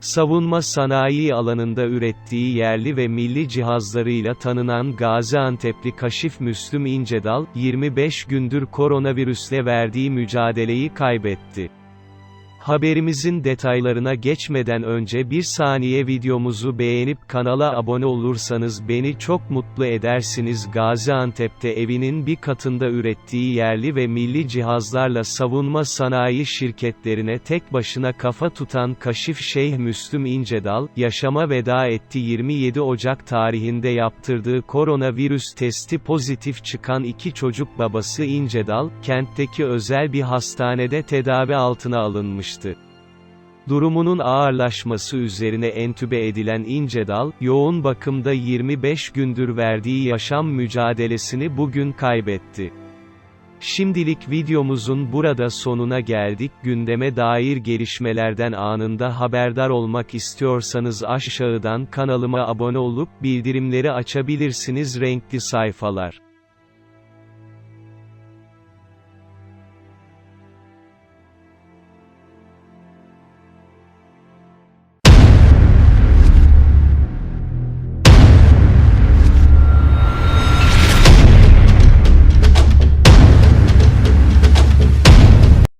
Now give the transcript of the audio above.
Savunma sanayi alanında ürettiği yerli ve milli cihazlarıyla tanınan Gaziantep'li Kaşif Müslüm İncedal, 25 gündür koronavirüsle verdiği mücadeleyi kaybetti. Haberimizin detaylarına geçmeden önce bir saniye videomuzu beğenip kanala abone olursanız beni çok mutlu edersiniz. Gaziantep'te evinin bir katında ürettiği yerli ve milli cihazlarla savunma sanayi şirketlerine tek başına kafa tutan Kaşif Şeyh Müslüm İncedal, yaşama veda etti 27 Ocak tarihinde yaptırdığı koronavirüs testi pozitif çıkan iki çocuk babası İncedal, kentteki özel bir hastanede tedavi altına alınmıştı. Durumunun ağırlaşması üzerine entübe edilen İncedal, yoğun bakımda 25 gündür verdiği yaşam mücadelesini bugün kaybetti. Şimdilik videomuzun burada sonuna geldik. Gündeme dair gelişmelerden anında haberdar olmak istiyorsanız aşağıdan kanalıma abone olup bildirimleri açabilirsiniz renkli sayfalar.